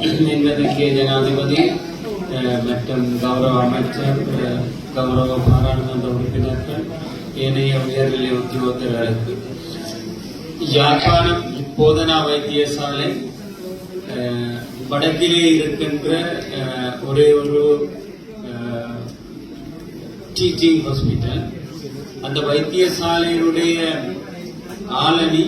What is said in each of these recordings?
என்பதற்கு ஜனாதிபதி மற்றும் கௌரவ அமைச்சர் கௌரவ பாராளுமன்ற உறுப்பினர்கள் ஏனைய உயர்நிலை உத்தியோகத்தர்களுக்கு யாழ்ப்பாணம் போதனா வைத்தியசாலை வடக்கிலே இருக்கின்ற ஒரே ஒரு டீச்சிங் ஹாஸ்பிட்டல் அந்த வைத்தியசாலையினுடைய ஆலனி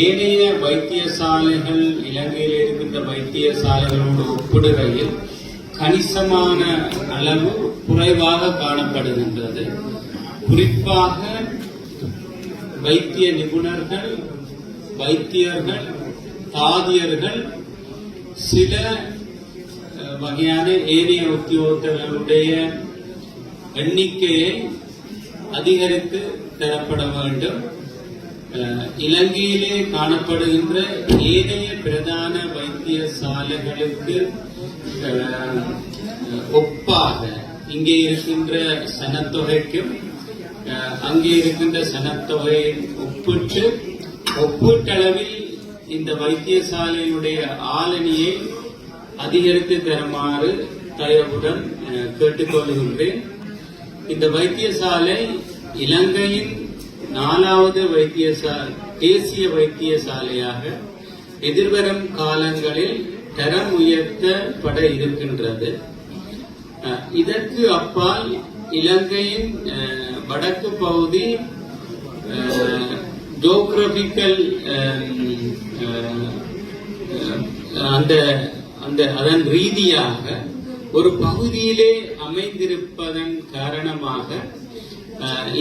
ஏனைய வைத்தியசாலைகள் இலங்கையில் இருக்கின்ற வைத்தியசாலைகளோடு ஒப்பிடுகையில் கணிசமான அளவு குறைவாக காணப்படுகின்றது. குறிப்பாக வைத்திய நிபுணர்கள் வைத்தியர்கள் தாதியர்கள் சில வகையான ஏனைய உத்தியோகத்தர்களுடைய எண்ணிக்கையை அதிகரித்து தரப்பட வேண்டும். இலங்கையிலே காணப்படுகின்ற ஏனைய பிரதான வைத்தியசாலைகளுக்கு அஹ், ஒப்பாக இங்கே இருக்கின்ற சனத்தொகைக்கும் அங்கே இருக்கின்ற சனத்தொகையை ஒப்பிட்டு ஒப்பீட்டளவில் இந்த வைத்தியசாலையினுடைய ஆளணியை அதிகரித்து தருமாறு தயவுடன் கேட்டுக்கொள்கின்றேன். இந்த வைத்தியசாலை இலங்கையின் நாலாவது வைத்தியசாலை தேசிய வைத்தியசாலையாக எதிர்வரும் காலங்களில் தரம் உயர்த்தப்பட இருக்கின்றது. அஹ், இதற்கு அப்பால் இலங்கையின் அஹ், வடக்கு பகுதி ஜோக்ரபிக்கல் அந்த அந்த அதன் ரீதியாக ஒரு பகுதியிலே அமைந்திருப்பதன் காரணமாக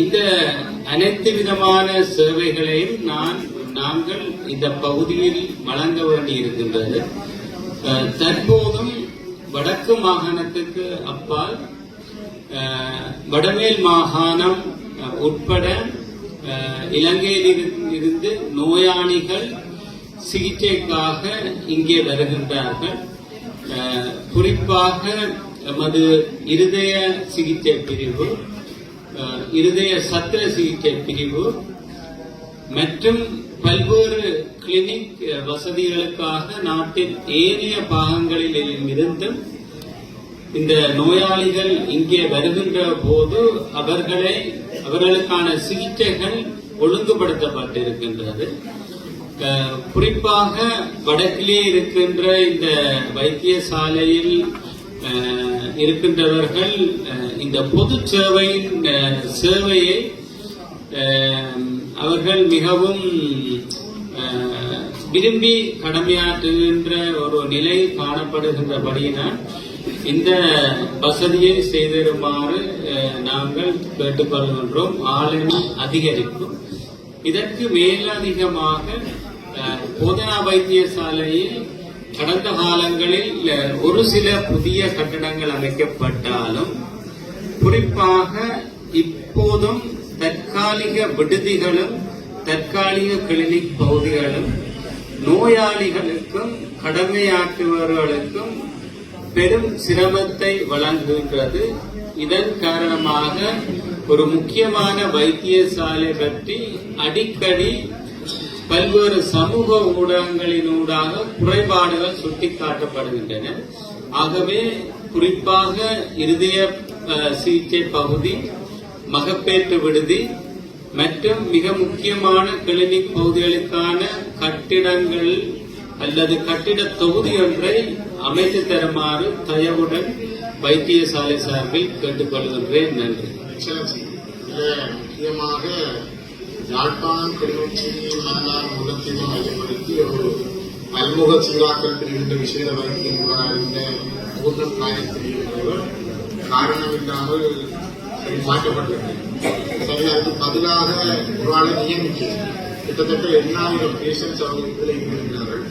இந்த அனைத்து விதமான சேவைகளையும் நான் நாங்கள் இந்த பகுதியில் வழங்க வேண்டி இருக்கின்றது. தற்போதும் வடக்கு மாகாணத்துக்கு அப்பால் வடமேல் மாகாணம் உட்பட இலங்கையில் இருந்து நோயாளிகள் சிகிச்சைக்காக இங்கே வருகின்றார்கள். குறிப்பாக எமது இருதய சிகிச்சை பிரிவு இருதய சத்திர சிகிச்சை பிரிவு மற்றும் பல்வேறு கிளினிக் வசதிகளுக்காக நாட்டின் ஏனைய பாகங்களில் இருந்தும் இந்த நோயாளிகள் இங்கே வருகின்ற போது அவர்களை அவர்களுக்கான சிகிச்சைகள் ஒழுங்குபடுத்தப்பட்டிருக்கின்றது. அஹ், குறிப்பாக வடக்கிலே இருக்கின்ற இந்த வைத்தியசாலையில் இருக்கின்றவர்கள் இந்த பொது சேவையின் சேவையை அவர்கள் மிகவும் விரும்பி கடமையாற்றுகின்ற ஒரு நிலை காணப்படுகின்றபடியினால் இந்த வசதியை செய்திருமாறு நாங்கள் கேட்டுக்கொள்கின்றோம். ஆளணி அதிகரிக்கும். இதற்கு மேலதிகமாக அஹ், போதனா வைத்தியசாலையில் கடந்த காலங்களில் ஒரு சில புதிய கட்டடங்கள் அமைக்கப்பட்டாலும் குறிப்பாக இப்போதும் தற்காலிக விடுதிகளும் தற்காலிக கிளினிக் பகுதிகளும் நோயாளிகளுக்கும் கடமையாற்றுபவர்களுக்கும் பெரும் சிரமத்தை வழங்குகின்றது. இதன் காரணமாக ஒரு முக்கியமான வைத்தியசாலை பற்றி அடிக்கடி பல்வேறு சமூக ஊடகங்களினூடாக குறைபாடுகள் சுட்டிக்காட்டப்படுகின்றன. ஆகவே குறிப்பாக இருதய சிகிச்சை பகுதி மகப்பேற்று விடுதி மற்றும் மிக முக்கியமான கிளினிக் பகுதிகளுக்கான கட்டிடங்கள் அல்லது கட்டிட தொகுதி ஒன்றை அமைத்து தருமாறு தயவுடன் வைத்தியசாலை சார்பில் கேட்டுக்கொள்கின்றேன். நன்றி. முக்கியமாக யாழ்ப்பாணம் கிளிநொச்சி மன்னார் முகத்தினை மையப்படுத்தி ஒரு பல்முக சீராக்கள் பிரிகின்ற விசேட வழக்கின் இருந்த பூர்ணம் நாயத்திரிகள் காரணமில்லாமல் சரி சரி அதுக்கு பதிலாக ஒரு ஆளை நியமிக்கிறது. கிட்டத்தட்ட எண்ணாயிரம் பேஷன்ஸ் அவங்க இதில் இருந்திருக்கிறார்கள்.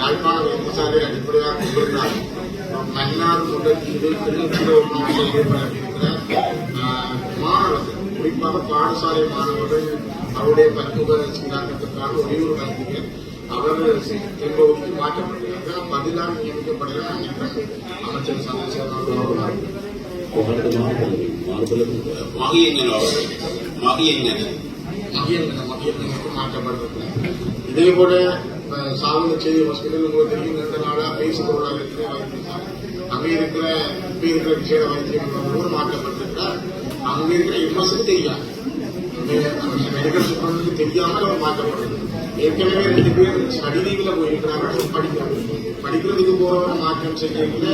யாழ்ப்பாண வைத்தியசாலை அடிப்படையாக கொண்டிருந்தால் மன்னார் முகத்தீவு கிளிநொச்சியில் ஒரு மாவட்டம் ஈடுபட குறிப்பாக பாடசாலை மாணவர்கள் அவருடைய பன்முக சீராக்கத்திற்கான ஒரே ஒரு வைத்தியர் அவர் என்பவருக்கு மாற்றப்பட்டிருக்கிறார் பதிலாக நியமிக்கப்படலாம் நான் அமைச்சர் சந்திரசேகர் அவர்கள் மகியங்கனோட மகியங்கன் மகிழ்ந்த மாற்றப்பட்டிருக்கிறார் இதே போல சாவகச்சேரி ஹாஸ்பிட்டல் உங்களுக்கு தெரியும் ரெண்டு நாளா பேசுபொருளாக இருக்கிற வைத்தியசாலை அங்கே இருக்கிற இப்ப இருக்கிற விசேட வைத்தியம் மாற்றப்பட்டிருக்கிறார். அங்க இருக்கிற எம்எஸ்க்கு தெரியாது மெடிக்கல் சூப்பரனுக்கு தெரியாமல் அவர் மாற்றப்பட்டது ஏற்கனவே ரெண்டு பேர் ஸ்டடி லீவ்ல போயிருக்கிறாங்க படிக்கிறாங்க. படிக்கிறதுக்கு போறவங்க மாற்றம் செய்யறதுல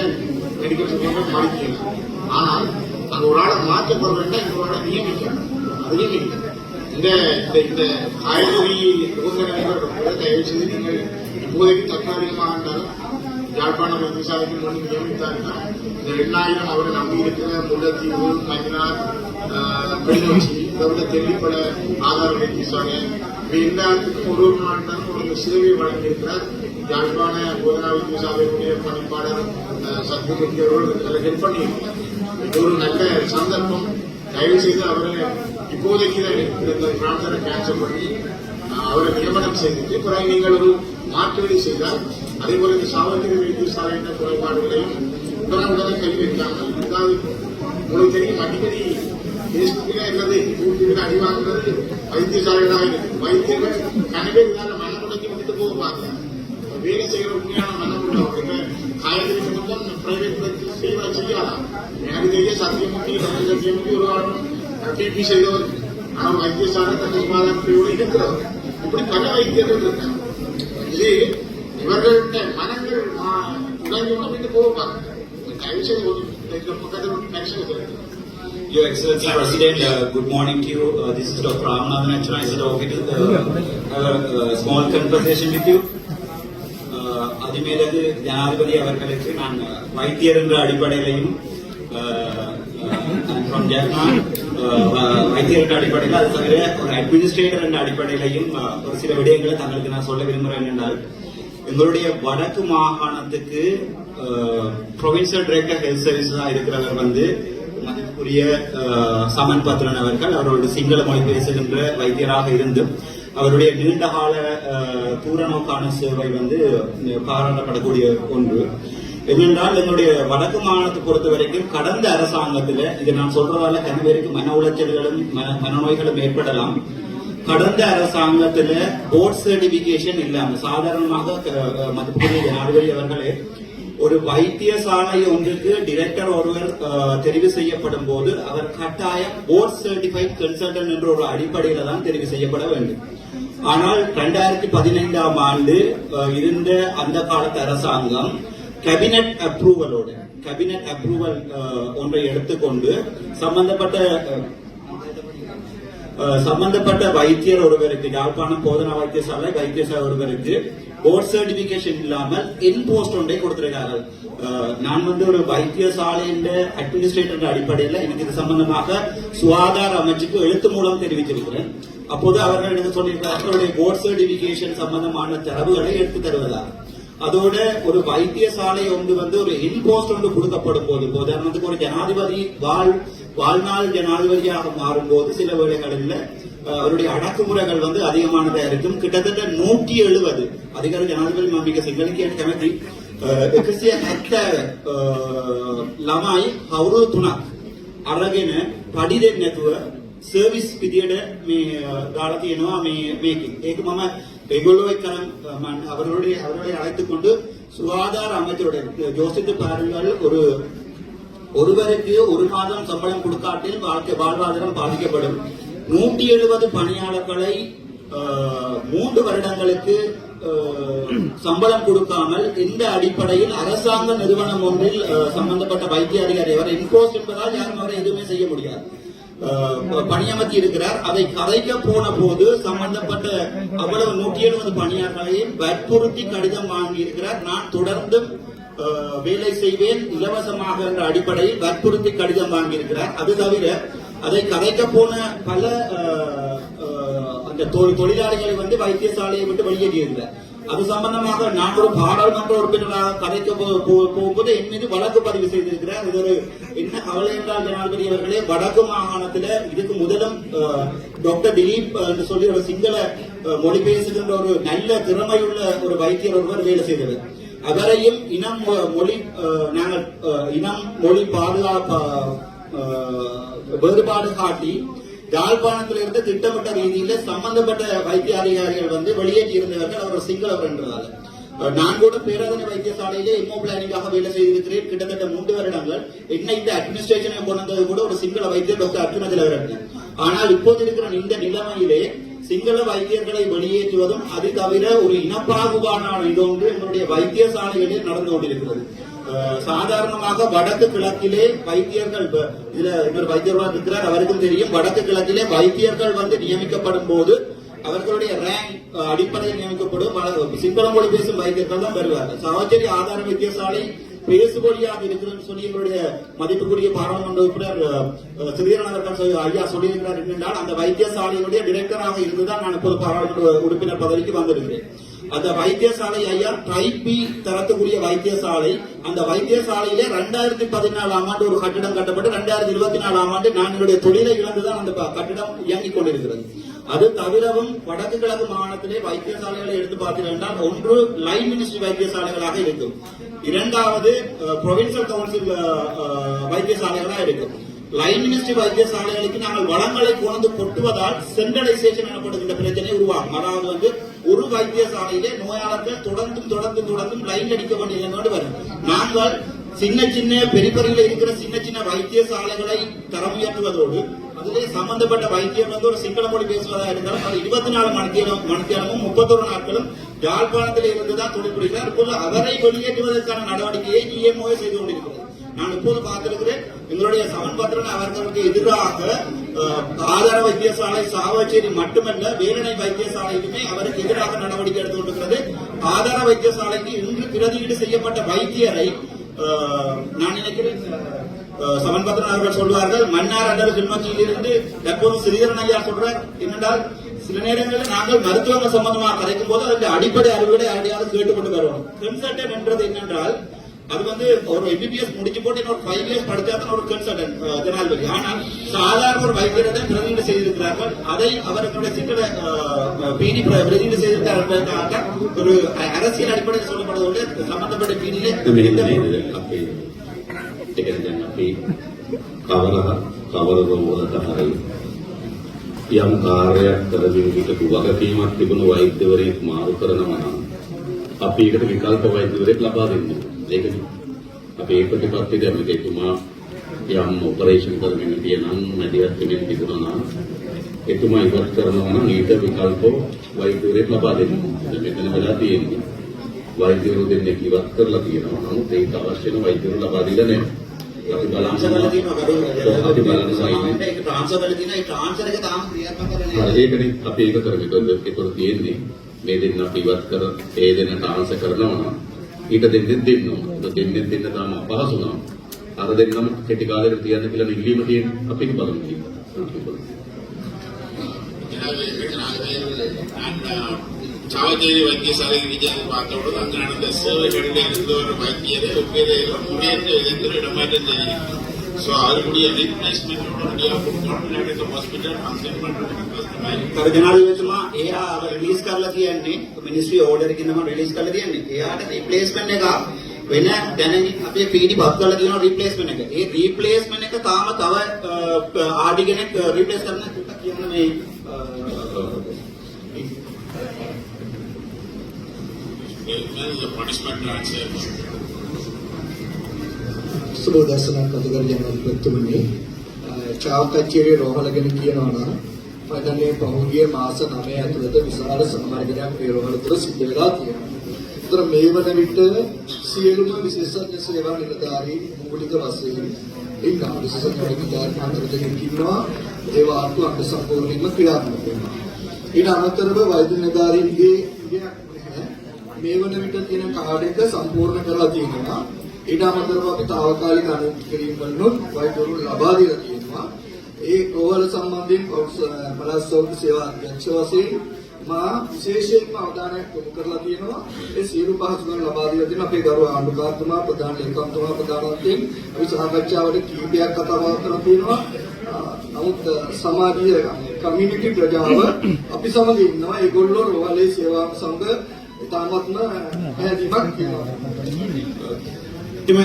மெடிக்கல் சூப்பரன் மதிக்கலாம் ஆனால் அங்க ஒரு ஆளை மாற்றப்படுறதுன்னா இந்த ஆளை நியமிக்கணும் அதையும் இல்லை இந்த இந்த காய்கறி நிபந்தனை தயவு செய்து நீங்கள் இப்போதைக்கு தற்காலிகமாக இருந்தாலும் யாழ்ப்பாணம் விவசாயத்தில் வந்து நியமித்தார்கள் இந்த எண்ணாயிரம் அவரை நம்பி இருக்கிற முல்லைத்தீவு மஞ்சனார் கிளிநொச்சி இதோட தெல்லிப்பட ஆதாரம் வைத்தியசாலை இவை எல்லா இடத்துக்கும் ஒரு ஒரு நாட்டாலும் ஒரு சேவை வழங்கியிருக்கிறார் யாழ்ப்பாண போதனா வைத்தியசாலையுடைய பணிப்பாளர் சத்குமூர்த்தி அவர்கள் அதில் ஹெல்ப் பண்ணியிருக்கிறார் இது ஒரு நல்ல சந்தர்ப்பம். தயவு செய்து அவரை இப்போதைக்கு இதை- இந்த பிரார்த்தனை கேன்சல் பண்ணி அவரை நியமனம் செய்துட்டு பிறகு நீங்கள் ஒரு மாற்றுவதை செய்தால் அதே போல இந்த சாவகத்திரி வைத்தியசாலையின் குறைபாடுகளையும் உடனுடனே கை வைக்காமல் இருந்தால் உங்களுக்கு தெரியும் அடிக்கடி பேஸ்புக்கில் அல்லது யூடியூபில் அடி வாங்குறது வைத்தியசாலைகளாக இருக்கு வைத்தியர்கள் கனவே இதால மனமுடக்கி விட்டு போக பார்க்கலாம் வேலை செய்கிற உண்மையான மனமுள்ள காய்கறி சம்பந்தம் பிரைவேட் செய்வா செய்யலாம் எனக்கு தெரிய சத்தியமுத்தி டாக்டர் சத்தியமுத்தி ஒரு காலம் டிபி செய்தவர் ஆனால் வைத்தியசாலை தன்னை சுகாதாரத்தோடு இருக்கிறவர் இப்படி பல வைத்தியர்கள் இருக்காங்க இது இவர்கள்ட்ட விட்டு போவாங்க தயவு செய்து Your Excellency President, uh, good morning to you. Uh, this is Dr. Ramanathan Achana. Is it okay to uh, have a uh, small conversation with you? அதிமேலது ஜனாதிபதி அவர்களுக்கு நான் வைத்தியர் என்ற அடிப்படையிலையும் ஜெர்மன் வைத்தியர் என்ற அடிப்படையில் அது தவிர ஒரு அட்மினிஸ்ட்ரேட்டர் என்ற அடிப்படையிலையும் ஒரு சில விடயங்களை தங்களுக்கு நான் சொல்ல விரும்புகிறேன் என்றால் எங்களுடைய வடக்கு மாகாணத்துக்கு ப்ரொவின்சியல் டைரக்டர் ஹெல்த் சர்வீஸாக இருக்கிறவர் வந்து மதிப்புரிய சமன் பத்ரன் அவர்கள் அவருடைய சிங்கள மொழி பேசுகின்ற வைத்தியராக இருந்து அவருடைய நீண்டகால அஹ், தூரநோக்கான சேவை வந்து பாராட்டப்படக்கூடிய ஒன்று. என்னென்றால் எங்களுடைய வடக்கு மாகாணத்தை பொறுத்த வரைக்கும் கடந்த அரசாங்கத்தில் இதை நான் சொல்றதால கனவேருக்கு மன உளைச்சல்களும் மன- மனநோய்களும் ஏற்படலாம். கடந்த அரசாங்கத்துல போர்ட் சர்டிபிகேஷன் இல்லாம சாதாரணமாக அஹ், மதிப்புக்குரிய ஜனாதிபதி அவர்களே ஒரு வைத்தியசாலை ஒன்றுக்கு டிரெக்டர் ஒருவர் தெரிவு செய்யப்படும் போது அவர் கட்டாயம் போர்ட் சர்டிஃபைட் கன்சல்டன் என்ற ஒரு அடிப்படையில தான் தெரிவு செய்யப்பட வேண்டும். ஆனால் இரண்டாயிரத்தி பதினைந்தாம் ஆண்டு இருந்த அந்த காலத்து அரசாங்கம் கேபினட் அப்ரூவலோட கேபினட் அப்ரூவல் ஒன்றை எடுத்துக்கொண்டு சம்பந்தப்பட்ட சம்பந்தப்பட்ட வைத்தியர் ஒருவருக்கு யாழ்ப்பாணம் போதனா வைத்தியசாலை வைத்தியசாலை ஒருவருக்கு போர்ட் சர்டிபிகேஷன் இல்லாமல் இன் போஸ்ட் ஒன்றை கொடுத்திருக்கிறார்கள். நான் வந்து ஒரு வைத்தியசாலையின் அட்மினிஸ்ட்ரேட்டர் அடிப்படையில் எனக்கு இது சம்பந்தமாக சுகாதார அமைச்சுக்கு எழுத்து மூலம் தெரிவித்திருக்கிறேன். அப்போது அவர்கள் எனக்கு சொல்லியிருக்கிறார்கள் அவருடைய போர்ட் சர்டிபிகேஷன் சம்பந்தமான தரவுகளை எடுத்து தருவதாக அதோட ஒரு வைத்தியசாலை ஒன்று வந்து ஒரு இன்போஸ்ட் ஒன்று கொடுக்கப்படும் போது உதாரணத்துக்கு ஒரு ஜனாதிபதி வாழ் வாழ்நாள் ஜனாதிபதியாக மாறும்போது சில வேளைகளில் அஹ், அவருடைய அடக்குமுறைகள் வந்து அதிகமானதா இருக்கும் கிட்டத்தட்ட நூற்றி எழுபது அதிகார ජනාධිපති මම මේක සිංහලෙන් කියන්න කැමති එකසිය හැත්ත ළමයි හවුරුදු තුනක් අරගෙන පඩි දෙන්නේ නැතුව සර්විස් විදියට මේ අ, දාලා තියෙනවා මේ මේකේ. ඒක මම ඒගොල්ලෝ එක්කනම් අ, මම அவர்களுடைய அவர்களை அழைத்துக் கொண்டு சுகாதார அமைச்சருடைய ஜோசித்து பாருங்கள் ஒரு ஒருவருக்கு ஒரு மாதம் சம்பளம் கொடுக்காட்டில் வாழ்க்கை வாழ்வாதாரம் பாதிக்கப்படும். நூற்றி எழுபது பணியாளர்களை மூன்று வருடங்களுக்கு சம்பளம் கொடுக்காமல் இந்த அடிப்படையில் அரசாங்க நிறுவனம் ஒன்றில் அஹ், சம்பந்தப்பட்ட வைத்திய அதிகாரி அவர் இன்கோஸ் என்பதால் யாரும் அவரை எதுவுமே செய்ய முடியாது. பணியமர்த்தி இருக்கிறார். அதை கதைக்க போன போது சம்பந்தப்பட்ட அவ்வளவு நூற்றி எழுபது பணியாளர்களையும் வற்புறுத்தி கடிதம் வாங்கி இருக்கிறார் நான் தொடர்ந்தும் வேலை செய்வேன் இலவசமாக என்ற அடிப்படையில் வற்புறுத்தி கடிதம் வாங்கியிருக்கிறார். அது தவிர அதை கதைக்க போன பல அந்த தொ- தொழிலாளிகளை வந்து வைத்தியசாலையை விட்டு வெளியேறியிருந்தார் அது சம்பந்தமாக நான் ஒரு பாராளுமன்ற உறுப்பினராக கதைக்க போகும்போது என் மீது வழக்கு பதிவு செய்திருக்கிறார். இது ஒரு என்ன கவலை என்றால் ஜனாதிபதி அவர்களே வடக்கு மாகாணத்துல இதுக்கு முதலும் டாக்டர் திலீப் என்று சொல்லி ஒரு சிங்கள மொழி பேசுகின்ற ஒரு நல்ல திறமையுள்ள ஒரு வைத்தியர் ஒருவர் வேலை செய்தவர். அவரையும் இனம் மொ- மொழி அஹ், நாங்கள் இனம் மொழி பாதுகாப்பு வேறுபாடு காட்டி யாழ்ப்பாணத்திலிருந்து திட்டமிட்ட ரீதியில சம்பந்தப்பட்ட வைத்திய அதிகாரிகள் வந்து வெளியேற்றி இருந்தவர்கள் அவர் சிங்களவர் என்றதால நான் கூட பேராதனை வைத்தியசாலையிலே எம்ஓ பிளானிங்காக வேலை செய்திருக்கிறேன். கிட்டத்தட்ட மூன்று வருடங்கள் என்ன இந்த அட்மினிஸ்ட்ரேஷனை கொண்டு வந்தது கூட ஒரு சிங்கள வைத்தியர் டாக்டர் அர்ஜுன திலகரன் ஆனால் இப்போது இருக்கிற இந்த நிலைமையிலே சிங்கள வைத்தியர்களை வெளியேற்றுவதும் அது தவிர ஒரு இனப்பாகுபாடான இது ஒன்று எங்களுடைய வைத்தியசாலைகளில் நடந்து கொண்டிருக்கிறது. சாதாரணமாக வடக்கு கிழக்கிலே வைத்தியர்கள் இதுல இன்னொரு வைத்தியர்களாக இருக்கிறார் அவருக்கும் தெரியும். வடக்கு கிழக்கிலே வைத்தியர்கள் வந்து நியமிக்கப்படும் போது அவர்களுடைய ரேங்க் அடிப்படையில் நியமிக்கப்படும். சிங்கள மொழி பேசும் வைத்தியர்கள் தான் வருவார்கள். சகோதரி ஆதார வைத்தியசாலை பேசுபொழியாக இருக்கிறது சொல்லி எங்களுடைய மதிப்புக்குரிய பாராளுமன்ற உறுப்பினர் சிறியநகர் ஐயா சொல்லியிருக்கிறார் என்றால் அந்த வைத்தியசாலையினுடைய டிரெக்டராக இருந்துதான் நான் இப்போது பாராளுமன்ற உறுப்பினர் பதவிக்கு வந்திருக்கிறேன். அந்த வைத்தியசாலை ஐயா டைப் பி தரத்துக்குரிய வைத்தியசாலை அந்த வைத்தியசாலையிலே ரெண்டாயிரத்தி பதினாலாம் ஆண்டு ஒரு கட்டிடம் கட்டப்பட்டு ரெண்டாயிரத்தி இருபத்தி நாலாம் ஆண்டு நான் என்னுடைய தொழிலை இழந்துதான் அந்த கட்டிடம் இயங்கிக் கொண்டிருக்கிறது. அது தவிரவும் வடக்கு கிழக்கு மாகாணத்திலே வைத்தியசாலைகளை எடுத்து பார்த்தீர்கள் ஒன்று லைன் மினிஸ்ட்ரி வைத்தியசாலைகளாக இருக்கும். இரண்டாவது ப்ரொவின்சியல் கவுன்சில் வைத்தியசாலைகளாக இருக்கும். லைன் மினிஸ்ட்ரி வைத்தியசாலைகளுக்கு நாங்கள் வளங்களை கொண்டு கொட்டுவதால் சென்ட்ரலைசேஷன் எனப்படுகின்ற பிரச்சனை உருவாகும். அதாவது வந்து ஒரு வைத்தியசாலையிலே நோயாளர்கள் தொடர்ந்தும் தொடர்ந்தும் தொடர்ந்தும் லைன் அடிக்க வேண்டிய வரும். நாங்கள் சின்ன சின்ன பெரிபெரியில் இருக்கிற சின்ன சின்ன வைத்தியசாலைகளை தரம் உயர்த்துவதோடு அதிலே சம்பந்தப்பட்ட வைத்தியம் வந்து ஒரு சிங்கள மொழி பேசுவதா இருந்தாலும் அது இருபத்தி நாலு மணித்தியாலம் மணித்தியாலமும் முப்பத்தொரு நாட்களும் யாழ்ப்பாணத்தில் இருந்துதான் தொழில் புரிகிறார் இப்போது அவரை வெளியேற்றுவதற்கான நடவடிக்கையை இஎம்ஓ செய்து கொண்டிருக்கிறது. நான் இப்போது பார்த்திருக்கிறேன் எங்களுடைய சமன்பத்திரன் அவர்களுக்கு எதிராக ஆதார வைத்தியசாலை சாவச்சேரி மட்டுமல்ல வேலனை வைத்தியசாலைக்குமே அவருக்கு எதிராக நடவடிக்கை எடுத்துக் கொண்டிருக்கிறது. ஆதார வைத்தியசாலைக்கு இன்று பிரதியீடு செய்யப்பட்ட வைத்தியரை நான் நினைக்கிறேன் அஹ், அவர்கள் சொல்வார்கள் மன்னார் அண்டர் கிளிநொச்சியில் இருந்து தற்போது ஸ்ரீதரன் ஐயா சொல்றார் என்னென்றால் சில நேரங்களில் நாங்கள் மருத்துவங்கள் சம்பந்தமாக கதைக்கும் போது அதற்கு அடிப்படை அறிவுரை யாரையாவது கேட்டுக்கொண்டு வருவோம். கன்சல்டன் என்றது என்னென்றால் அது வந்து ஒரு எம்பிபிஎஸ் முடிச்சு போட்டு இன்னொரு ஃபைவ் இயர்ஸ் படிச்சா தான் ஒரு கன்சல்டன் ஜனாதிபதி. ஆனால் சாதாரண ஒரு வைத்தியரை தான் பிரதிநிதி செய்திருக்கிறார்கள் அதை அவர்களுடைய சிங்கள பிடி பிரதிநிதி செய்திருக்கிறார்கள் ஒரு அரசியல் அடிப்படையில் சொல்லப்படுவதோடு சம்பந்தப்பட்ட பிடியிலே මෙහෙම නේද අපේ ඒ කියන්නේ දැන් අපි කවර කවර රෝගවලට හරි යම් කාර්යයක් කරමින් හිටපු වගකීමක් තිබුණු වෛද්‍යවරයෙක් මාරු කරනවා නම් අපි ඒකට විකල්ප වෛද්‍යවරයෙක් ලබා දෙන්න ඕනේ. ඒකනේ. අපි ඒ ප්‍රතිපත්ති දැන් එතුමා යම් ඔපරේෂන් කරමින් තියෙනම් මැදිහත් වෙමින් තිබුණා නම් එතුමා ඉවත් කරනවා නම් ඊට විකල්ප වෛද්‍යවරයෙක් ලබා දෙන්න. මෙතන වෙලා තියෙන්නේ. වෛද්‍යවරු දෙන්නෙක් ඉවත් කරලා තියෙනවා. නමුත් ඒක අවශ්‍ය වෙන වෛද්‍යවරු ලබා දීලා නැහැ. අපි කරලා තියෙනවා බලන්න අපි බලන්න සයින්. ඒක ට්‍රාන්ස්ෆර් කරලා තියෙනවා. ඒ ට්‍රාන්ස්ෆර් එක තාම ක්‍රියාත්මක කරන්නේ නැහැ. ඒකනේ අපි ඒක. ඒකද ඒතර තියෙන්නේ. මේ දෙන්න අපි ඉවත් කර ඒ දෙන්න ට්‍රාන්ස්ෆර් කරනවා නම් ඊට දෙන්න ඕන. ඒක දෙන්නෙත් දෙන්න තාම අපහසු නම් අර දෙන්නම කෙටි කාලයකට තියන්න කියලා ඉල්ලීම තියෙන අපි ඒක බලමු කියලා. ಚಾವಜೇರಿ ವೈದ್ಯ ಸಾರಿಗೆ ವಿಜಯದ ಪಾತ್ರಗಳು ಹನ್ನೆರಡು ಸೇವೆಗಳಿಗೆ ಇರುವವರು ವೈದ್ಯರೇ ಒಬ್ಬರೇ ಮುಡಿಯನ್ನು ಎದುರು ಇಡಮಾಡಿದೆ ಸೊ ಅವ್ರು ಕೂಡ ಅನೇಕ હોસ્પિટલ කර ජනාධිපතිතුමා එයා රිලීස් කරලා කියන්නේ මිනිස්සු ඕඩර් එකකින්ම රිලීස් කරලා කියන්නේ එයාට රිප්ලේස්මන්ට් එකක්. වෙන දැනකින් අපි පීඩි පත් කරලා දිනන රීප්ලේස්මන්ට් එක. ඒ රීප්ලේස්මන්ට් එක තාම තව ආඩි කෙනෙක් රීප්ලේස් කරන කොට කියන මේ සුබ දර්ශන කතගර ජනාධිපතිතුමනි චාවකච්චේරේ රෝහල ගැන කියනවා නම් පදන්නේ පහුගිය මාස 9 ඇතුළත විශාල සමාජයක් ඒ රෝහල තුළ සිද්ධ වෙලා තියෙනවා. ඒතර මේ වන විට සියලුම විශේෂඥ සේවා නිලධාරීන් මූලික වශයෙන් ඉන්නවා. විශේෂඥ නිලධාරීන් අතර දෙනෙක් ඉන්නවා. ඒ වාර්තු අංග සම්පූර්ණයෙන්ම ක්‍රියාත්මක වෙනවා. ඊට අමතරව වෛද්‍ය නිලධාරීන්ගේ ඉගයක් නැහැ. මේ වන විට තියෙන කාඩ් එක සම්පූර්ණ කරලා තියෙනවා. ඊට අමතරව අපි తాවකාලික අනුමත කිරීම වලුත් වෛද්‍යවරු ලබා දීලා තියෙනවා. ඒ රෝහල සම්බන්ධයෙන් පළාත් සෞඛ්‍ය සේවා අධ්‍යක්ෂ වශයෙන් මා විශේෂයෙන්ම අවධානයක් යොමු කරලා තියෙනවා. ඒ සියලු පහසුකම් ලබා දීලා තියෙනවා. අපේ ගරු ආණ්ඩුකාරතුමා ප්‍රධාන ලේකම්තුමා ප්‍රධානත්වයෙන් අපි සාකච්ඡාවට කීපයක් කතා බහ කරලා තියෙනවා. නමුත් සමාජීය කමියුනිටි ප්‍රජාව අපි සමග ඉන්නවා. ඒගොල්ලෝ රෝහලේ සේවා සමග ඉතාමත්ම පැහැදිලිමත් කියනවා. ඉතින්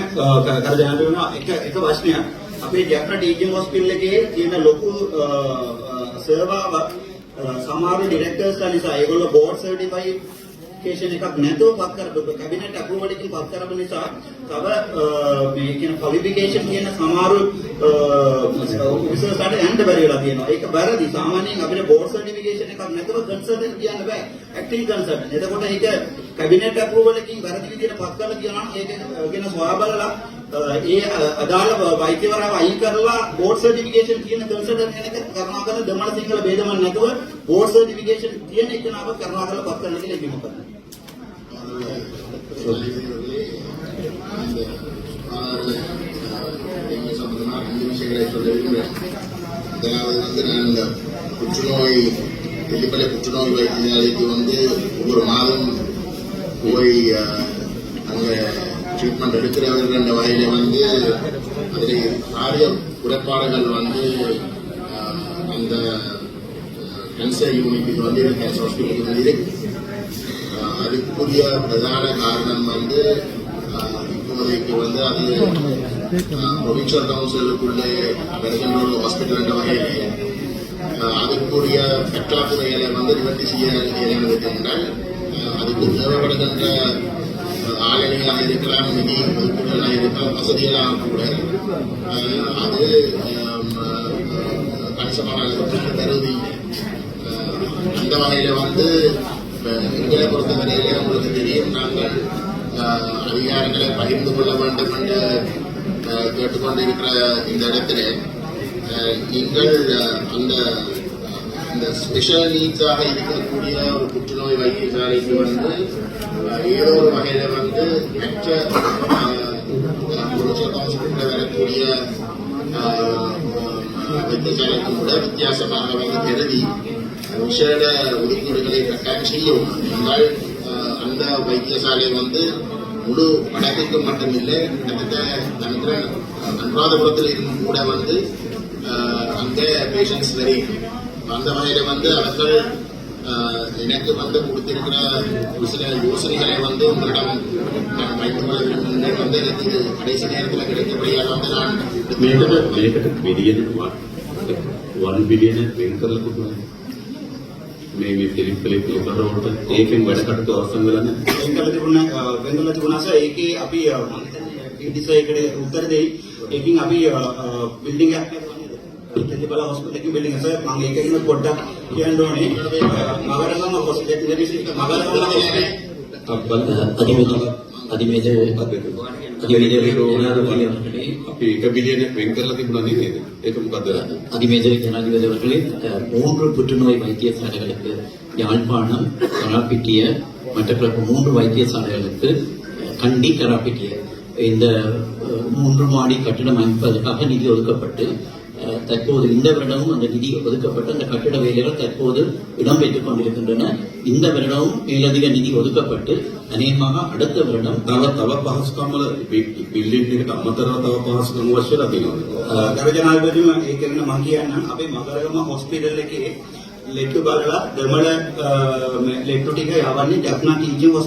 කර ජනාධිපතිතුමා එක එක ප්‍රශ්නයක්. අපේ ජයප්‍ර ටීචින් හොස්පිටල් එකේ තියෙන ලොකු සර්වාව සමහර ඩිරෙක්ටර්ස් නිසා ඒගොල්ලෝ බෝඩ් සර්ටිෆිකේෂන් එකක් නැතුව පත් කරපු කැබිනට් අප්‍රූවල් එකකින් පත් කරපු නිසා තව අ, මේ කියන ක්වොලිෆිකේෂන් කියන සමහර ඔෆිසර්ස්ලාට යන්න බැරි වෙලා තියෙනවා. ඒක වැරදි. සාමාන්‍යයෙන් අපිට බෝඩ් සර්ටිෆිකේෂන් එකක් නැතුව කන්සල්ටන්ට් කියන්න බෑ. Active consultant. එතකොට ඒක කැබිනට් අප්‍රූවල් එකකින් වැරදි විදිහට පත් කරලා තියනවා ඒක කියන සොයාබලලා ඒ අදාළ වෛද්‍යවරයා අයින් කරලා බෝඩ් සර්ටිෆිකේෂන් කියන කන්සල්ටන්ට් කෙනෙක් කරනවා කරන දෙමළ සිංහල ભેදම නැතුව බෝඩ් සර්ටිෆිකේෂන් තියෙන එකනව කරනවා කරලා පත් කරන්න කියලා කිව්වොත් புற்றுநோய் வெளிப்படை புற்றுநோய் வைத்தியாலைக்கு வந்து ஒவ்வொரு மாதம் போய் அங்கே அங்க ட்ரீட்மெண்ட் எடுக்கிறவர்கள் என்ற வகையில வந்து அதில் ஆரிய குறைபாடுகள் வந்து அந்த கேன்சர் யூனிட்டுக்கு வந்து கேன்சர் ஹாஸ்பிட்டலுக்கு வந்து இருக்கு. அதுக்குரிய பிரதான காரணம் வந்து இப்போதைக்கு வந்து அது ப்ரொவின்சியல் கவுன்சிலுக்குள்ளே வருகின்ற ஒரு ஹாஸ்பிட்டல் என்ற வகையில் அதுக்குரிய பற்றாக்குறைகளை வந்து நிவர்த்தி செய்ய இயலுகிறது அதுக்கு தேவைப்படுகின்ற ஆஹ் ஆளுநர்களாக இருக்கலாம் நிதி ஒதுக்கீடுகளாக இருக்கலாம் வசதிகளாக கூட அது கணிசமான அளவுக்கு கருதி அந்த வகையில வந்து எங்களை பொறுத்தவரையிலே உங்களுக்கு தெரியும் நாங்கள் அதிகாரங்களை பகிர்ந்து கொள்ள வேண்டும் என்று கேட்டுக்கொண்டிருக்கிற இந்த இடத்திலே நீங்கள் அந்த இந்த ஸ்பெஷல் நீட்ஸாக இருக்கக்கூடிய ஒரு புற்றுநோய் வைத்தியசாலைக்கு வந்து ஏதோ ஒரு வகையில வந்து மற்ற புருஷ வரக்கூடிய வைத்தியசாலைக்கு கூட வித்தியாசமாக வந்து கருதி விசேட ஒதுக்கீடுகளை கட்டாயம் செய்யும் என்றால் அந்த வைத்தியசாலை வந்து முழு வடக்குக்கு மட்டுமில்லை கிட்டத்தட்ட நினைக்கிறேன் அனுராதபுரத்தில் இருந்து கூட வந்து அங்கே பேஷண்ட்ஸ் வரையும். அந்த வகையில வந்து அவர்கள் ஆஹ், எனக்கு வந்து கொடுத்திருக்கிற ஒரு சில யோசனைகளை வந்து உங்களிடம் நான் வைத்துக் கொள்ள விரும்புகின்றேன் வந்து எனக்கு கடைசி நேரத்தில் கிடைத்தபடியால் வந்து நான் මේකට මේකට බිලියන 1 බිලියන වෙන් කරලා තිබුණා. මේ මේ පිළිපෙලේ පිළිබඳවට ඒකෙන් වැඩ කටයුතු අවසන් වෙලා නැහැ. වෙන්කල තිබුණ වෙන්කල තිබුණාස ඒකේ අපි අ, මම හිතන්නේ ඊඩිස එකට උත්තර දෙයි. ඒකින් අපි බිල්ඩින් එකක් அதிமேஜ ಹೊಸಪೇಟೆಗೆ ಬಿಲ್ಡಿಂಗ್ ஜனாதிபதி அவர்களே மூன்று புற்றுநோய் வைத்தியசாலைகளுக்கு யாழ்ப்பாணம் கராப்பிட்டிய மட்டக்களப்பு மூன்று வைத்தியசாலைகளுக்கு கண்டி கராப்பிட்டிய இந்த மூன்று மாடி கட்டிடம் அமைப்பதற்காக நிதி ஒதுக்கப்பட்டு தற்போது இந்த வருடமும் அந்த நிதி ஒதுக்கப்பட்டு அந்த கட்டிட வேலைகள் தற்போது இடம்பெற்றுக் கொண்டிருக்கின்றன. இந்த வருடமும் மேலதிக நிதி ஒதுக்கப்பட்டு அநேகமாக அடுத்த வருடம் ತವ ತವ ಪಹಸ್ಕಮಲ ಬಿಲ್ಡಿಂಗ್ ಅಮ್ಮತರ ತವ ಪಹಸ್ಕಮ ವರ್ಷ ಗರಜನಾಧಿಪತಿ ಏಕೆಂದ್ರೆ ಮಂಗಿಯನ್ನ ಅಭಿ ಮಗರಗಮ ಹಾಸ್ಪಿಟಲ್ ಲೆಟ್ಟು ಬಾರಳ ದಮಳ ಲೆಟ್ಟು ಟಿಗೆ ಯಾವನ್ನೇ ಡಕ್ನಾ ಟೀಚಿಂಗ್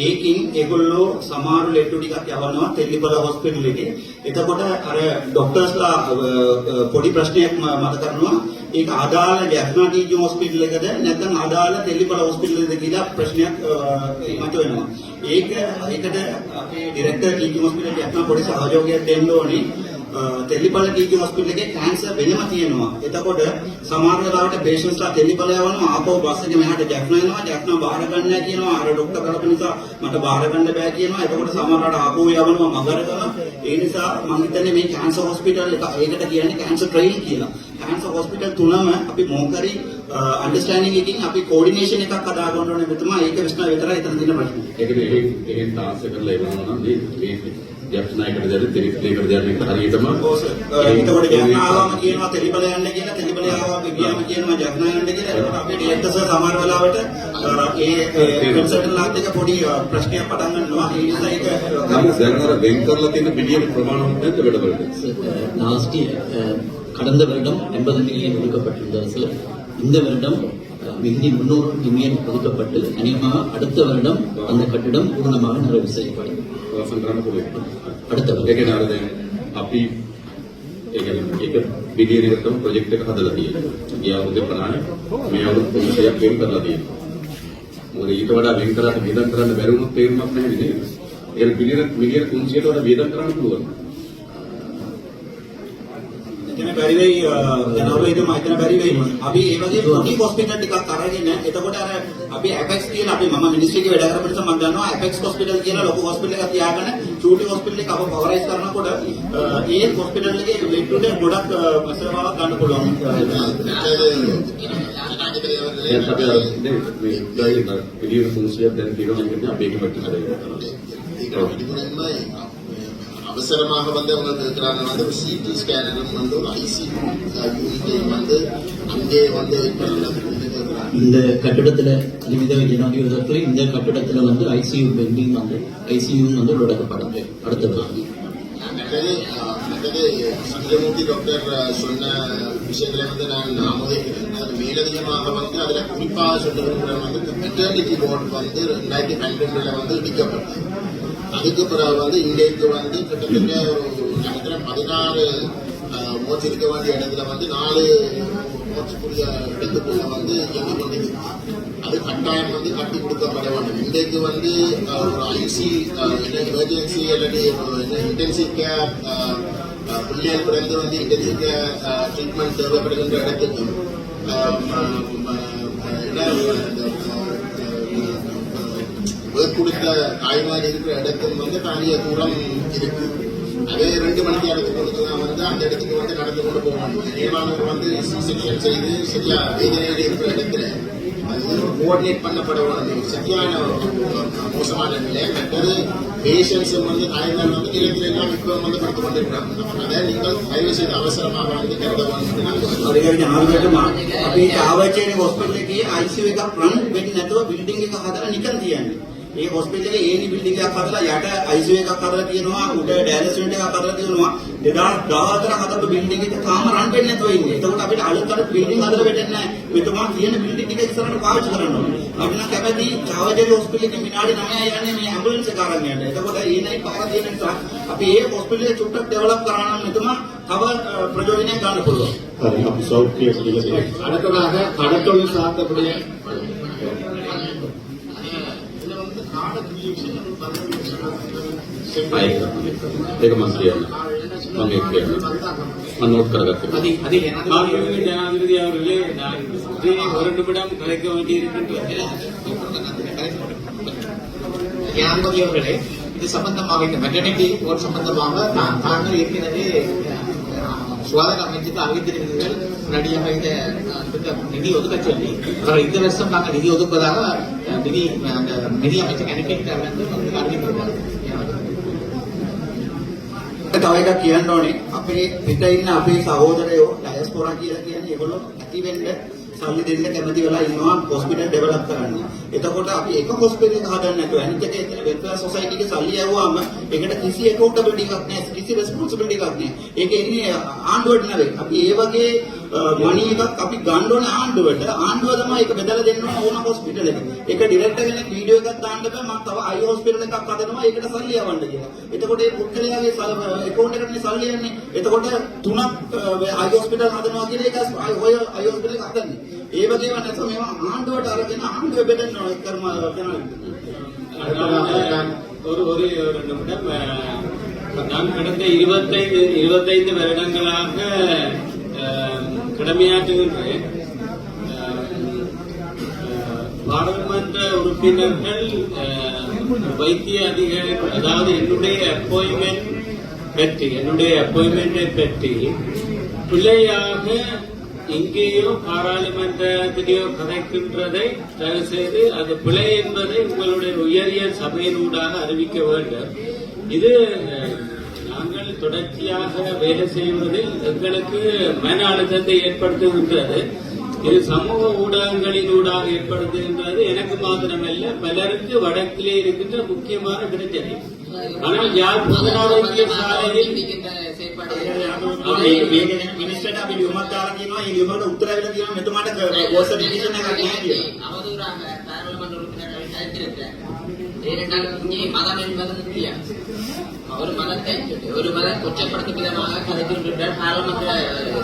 දෙමළ අ, මේ ලෙට්ටු ටික යවන්නේ ජෆ්නා ටීචින් හොස්පිටල් එකේ. ඒකින් ඒගොල්ලෝ සමහර ලෙට්ටු ටිකක් යවනවා තෙල්ලිපල හොස්පිටල් එකේ. එතකොට අර ડોක්ටර්ස්ලා අ, අ, පොඩි ප්‍රශ්නයක් ම- මත කරනවා. ඒක අදාළ ජෆ්නා ටීචින් හොස්පිටල් එකද නැත්නම් අදාළ තෙල්ලිපල හොස්පිටල් එකද කියලා ප්‍රශ්නයක් අ, මත වෙනවා. ඒක ඒකට අපේ ඩිරෙක්ටර් ටීචින් හොස්පිටල් ජෆ්නා පොඩි සහයෝගයක් දෙන්න ඕනේ. තෙල්ලිපල ටීචින් හොස්පිටල් එකේ කැන්සර් වෙනම තියෙනවා. එතකොට සමහර වෙලාවට පේෂන්ට්ස්ලා තෙල්ලිපල යවනවා ආපහු බස් එකේ මෙහාට ජැක්නා එනවා. ජැක්නා බාර ගන්න නැහැ කියනවා. අර ડોක්ටර් කරපු නිසා මට බාර ගන්න බෑ කියනවා. එතකොට සමහරවට ආපහු යවනවා මගරකම. ඒ නිසා මම හිතන්නේ මේ කැන්සර් හොස්පිටල් එක ඒකට කියන්නේ කැන්සර් ට්‍රේන් කියලා. කැන්සර් හොස්පිටල් තුනම අපි මොකරි අන්ඩර්ස්ටෑන්ඩින් එකකින් අපි කෝඩිනේෂන් එකක් හදා ගන්න ඕනේ මෙතුමා. ඒක විශ්නා විතරයි එතන තියෙන ප්‍රශ්නේ. ඒකද එහෙන් එහෙන් තාස්ස කරලා එවනවා නම් මේ මේ යක්ෂනායකට දැරි තිරික්ලේකට දැරි එක හරියටම ඔව් සර්. එතකොට ජැක්නා ආවම කියනවා තෙලිපල යන්න කියලා තෙලිපල ආවම ගියාම කියනවා ජැක්නා යන්න කියලා. එතකොට අපේ ඩිරෙක්ටර් සර් සමහර වෙලාවට අ, ඒ කන්සල්ටන්ට්ලාත් එක්ක පොඩි අ, ප්‍රශ්නයක් පටන් ගන්නවා. ඒ නිසා ඒක නම් දැන් අර වෙන් කරලා තියෙන බිලියන ප්‍රමාණවත් නැද්ද වැඩවලට? லாஸ்ட் கடந்த வருடம் எண்பது மில்லியன் ஒதுக்கப்பட்டிருந்தது சார் இந்த வருடம் அஹ், மிகுதி முன்னூறு மில்லியன் ஒதுக்கப்பட்டு அநேகமாக அடுத்த வருடம் அந்த கட்டிடம் பூர்ணமாக நிறைவு செய்யப்படும் දසන්ටරන්න පුළුවන් ඒක නර දැන් අපි ඒක ඒක බිලියන එකටම ප්‍රොජෙක්ට් එක හදලා තියෙනවා. ගිය අවුරුද්දේ ප්‍රාණ මේ අවුරුද්ද කොහොමදයක් වෙන් කරලා තියෙනවා. මොකද ඊට වඩා වෙන් කරලා වියදම් කරන්න බැරි වුණොත් තේරුමක් නැහැ නේද? ඒක බිලියන මිලියන කුන්සියට වඩා වියදම් කරන්න පුළුවන්. එතන බැරි වෙයි ජනාධිපති හිතුවා එතන බැරි වෙයි. අපි ඒ වගේ පොඩි හොස්පිටල් ටිකක් අරගෙන එතකොට අර අපි ඇපෙක්ස් කියලා අපි මම මිනිස්ට්‍රි එකේ වැඩ කරපු නිසා මම දන්නවා ඇපෙක්ස් හොස්පිටල් කියලා ලොකු හොස්පිටල් එකක් තියාගෙන චූටි හොස්පිටල් එක අප පවරයිස් කරනකොට ඒ හොස්පිටල් එකේ වෙට්ටුට ගොඩක් සේවාවක් ගන්න පුළුවන්. දැන් අපි අර මේ මේ බිලියන 300ක් දැන් තියෙනවා කියන්නේ අපි ඒක පැත්තට කරේ. அவசரமாக வந்து அவங்க இருக்கிறாங்க. வந்து ஒரு சிடி ஸ்கேனரும் வந்து ஒரு ஐசி யூனிட்டையும் வந்து அங்கே வந்து இந்த கட்டிடத்துல வித ஜனாதிபதி இந்த கட்டிடத்துல வந்து ஐசியூ பில்டிங் வந்து ஐசியூ வந்து தொடங்கப்படுது அடுத்தது சந்திரமூர்த்தி டாக்டர் சொன்ன விஷயங்களை வந்து நான் ஆமோதிக்கிறேன். அது மேலதிகமாக வந்து அதுல குறிப்பாக சொல்ல விரும்புகிறேன் வந்து மெட்டர்னிட்டி போர்டு வந்து ரெண்டாயிரத்தி பன்னெண்டுல வந்து இடிக்கப்பட்டது. அதுக்கு பிறகு வந்து இன்றைக்கு வந்து கிட்டத்தட்ட ஒரு நினைக்கிறேன் பதினாறு மோச்சிருக்க வேண்டிய இடத்துல வந்து நாலு மோச்சக்கூடிய இடத்துக்குள்ள வந்து இயங்கி கொண்டிருக்கு அது கட்டாயம் வந்து கட்டி கொடுக்கப்பட வேண்டும். இன்றைக்கு வந்து ஒரு ஐசி எமர்ஜென்சி அல்லது இன்டென்சிவ் கேர் பிள்ளைகள் பிறந்து வந்து இன்டென்சிவ் கேர் ட்ரீட்மெண்ட் தேவைப்படுகின்ற இடத்துக்கு இடத்துல தாய்மார் இருக்கிற இடத்துல வந்து தானிய கூடம் இருக்கு. அதே ரெண்டு மணி நேரத்துக்கு கொண்டு நான் வந்து அந்த இடத்துக்கு வந்து நடந்து கொண்டு போகணும் ஏமானவர் வந்து செக்ஷன் செய்து சரியா வேதனையோடு இருக்கிற இடத்துல கோஆர்டினேட் பண்ணப்படணும் அது சரியான மோசமான நிலை. மற்றது பேஷன்ஸ் வந்து தாய்மார் வந்து நிலையத்தில் எல்லாம் இப்போ வந்து கொடுத்து கொண்டிருக்கிறாங்க. அதை நீங்கள் தயவு செய்து அவசரமாக வந்து கருத வேண்டும் આવે છે હોસ્પિટલ કે આઈસીયુ એક ફ્રન્ટ બેડ નતો මේ හොස්පිටල් එකේ ඒනි බිල්ඩින් එකක් හදලා යට ICU එකක් හදලා තියෙනවා උඩ ඩයලිස් යුනිට් එකක් හදලා තියෙනවා 2014 හදපු බිල්ඩින් එක තාම රන් වෙන්නේ නැතුව ඉන්නේ. එතකොට අපිට අලුත් අලුත් බිල්ඩින් හදලා වෙටන්නේ නැහැ. මෙතුමා කියන බිල්ඩින් එක ඉස්සරහට පාවිච්චි කරන්න ඕනේ. අපි නම් කැමති චාවජේ හොස්පිටල් එකේ විනාඩි 9යි යන්නේ මේ ඇම්බියුලන්ස් එක අරන් යන්න. එතකොට ඒනයි පාර දෙන නිසා අපි ඒ හොස්පිටල් එක චුට්ටක් ඩෙවලොප් කරා නම් මෙතුමා තව ප්‍රයෝජනයක් ගන්න පුළුවන්. හරි අපි සෞඛ්‍ය පිළිගන්නේ. අනතුරාද කඩතොල් සාර්ථකපුඩේ எனக்கு மாண்புமிகு ஜனாதிபதி அவர்களே நான் ஒரு நிமிடம் கலைக்க வேண்டியிருக்கின்றது ஜனாதிபதி அவர்களே இது சம்பந்தமாக இந்த மெட்டர்னிட்டி போர்ட் சம்பந்தமாக நான் தாங்கள் ஏற்கனவே சுகாதார அமைச்சுக்கு அறிவித்திருக்கிறீர்கள் உடனடியாக இந்த நிதி ஒதுக்க சொல்லி அவர் இந்த வருஷம் நாங்கள் நிதி ஒதுக்குவதாக நிதி அந்த நிதி அமைச்சர் கணக்கிட்டு வந்து அறிவித்திருக்கிறார் තව එකක් කියන්න ඕනේ අපේ පිට ඉන්න අපේ සහෝදරයෝ ඩයස්පොරා කියලා කියන්නේ ඒගොල්ලෝ ඇති වෙන්න සල්ලි දෙන්න කැමති වෙලා ඉන්නවා හොස්පිටල් ඩෙවලොප් කරන්න. එතකොට අපි එක හොස්පිටල් එක හදන්න නැතුව අනිත් එක එතන වෙල්ෆෙයාර් සොසයිටි එකේ සල්ලි යවුවාම ඒකට කිසි accountability එකක් නැහැ කිසි responsibility එකක් නැහැ. ඒක එන්නේ ආණ්ඩුවට නෙවෙයි. අපි ඒ වගේ මණි එකක් අපි ගන්න ඕනේ ආණ්ඩුවට. ආණ්ඩුව තමයි ඒක බෙදලා දෙන්න ඕන ඕන හොස්පිටල් එක. ඒක ඩිරෙක්ටර් කෙනෙක් වීඩියෝ එකක් දාන්න බෑ මම තව අයි හොස්පිටල් එකක් හදනවා ඒකට සල්ලි යවන්න කියලා. එතකොට ඒ පුද්ගලයාගේ account එකටනේ සල්ලි යන්නේ. එතකොට තුනක් අයි හොස්පිටල් හදනවා කියන එක ඔය අයි හොස්පිටල් එක හදන්නේ. ඒ වගේම නැත්නම් මේවා ආණ්ඩුවට අරගෙන ආණ්ඩුව බෙදන්න ඕන කර්ම කරනවා. அடுத்ததாக நான் ஒரு ஒரே ஒரு நிமிடம் அஹ், நான் கடந்த இருபத்தைந்து இருபத்தைந்து வருடங்களாக அஹ், கடமையாற்றுகின்றேன். பாராளுமன்ற உறுப்பினர்கள் வைத்திய அதிகாரி அதாவது என்னுடைய அப்பாயின்மெண்ட் பெற்று என்னுடைய அப்பாயின்மெண்டை பெற்று பிள்ளையாக எங்கேயோ பாராளுமன்றத்திலேயோ கதைக்கின்றதை தயவு செய்து அது பிழை என்பதை உங்களுடைய உயரிய சபையினூடாக அறிவிக்க வேண்டும். இது தொடர்ச்சியாக வேலை செய்வதில் எங்களுக்கு மன அழுத்தத்தை ஏற்படுத்துகின்றது. இது சமூக ஊடகங்களினூடாக ஏற்படுத்துகின்றது. எனக்கு மாத்திரமல்ல பலருக்கு வடக்கிலே இருக்கின்ற முக்கியமான பிரச்சனை. ஆனால் யார் பொதுநாதோக்கிய சாலையில் அவதூறாக பாராளுமன்ற ஒரு மதத்தை ஒரு மதம் கொச்சப்படுத்தும் விதமாக கதைக்கின்றார் பாராளுமன்ற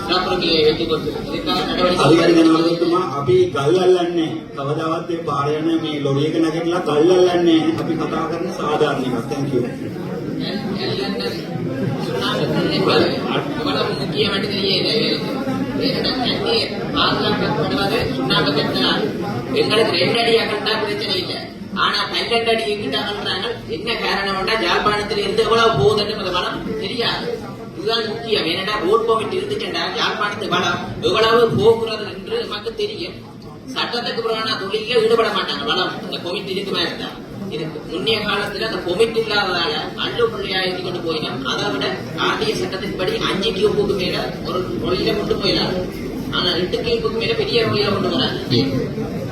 சிறப்புரிமையை வைத்துக் கொண்டு இதுக்காக අධිකාරි நடவடிக்கை ජනාධිපතිතුමා අපි ගල් අල්ලන්නේ කවදාවත් මේ පාර යන මේ ලොරි එක නැගිටලා ගල් අල්ලන්නේ නැහැ. අපි කතා කරන සාධාරණ එකක්. Thank you. சுண்ணாம்பு கட்டினால் எங்களுக்கு ரெண்டு அடி அகண்டா பிரச்சனை இல்லை. ஆனா பன்னெண்டு அடி என்ன காரணம்னா ஜாழ்ப்பாணத்தில் இருந்து எவ்வளவு போகுதுன்னு அந்த வளம் தெரியாது. இதுதான் முக்கியம். ஏன்னா ரோட் பெர்மிட் இருந்துச்சுன்னா யாழ்ப்பாணத்து வளம் எவ்வளவு போகிறது என்று நமக்கு தெரியும். சட்டத்துக்கு புறமான தொழில ஈடுபட மாட்டாங்க. வளம். இந்த கோவிட் இருக்குமா இருந்தா? இதுக்கு முன்னைய காலத்துல அந்த கொமிட் இல்லாததால அள்ளு பிள்ளையா எழுதி கொண்டு போயிடும் அதை விட ஆண்டிய சட்டத்தின்படி அஞ்சு கியூப்புக்கு மேல ஒரு தொழில கொண்டு போயிடலாம் ஆனா ரெண்டு கியூப்புக்கு மேல பெரிய தொழில கொண்டு வராங்க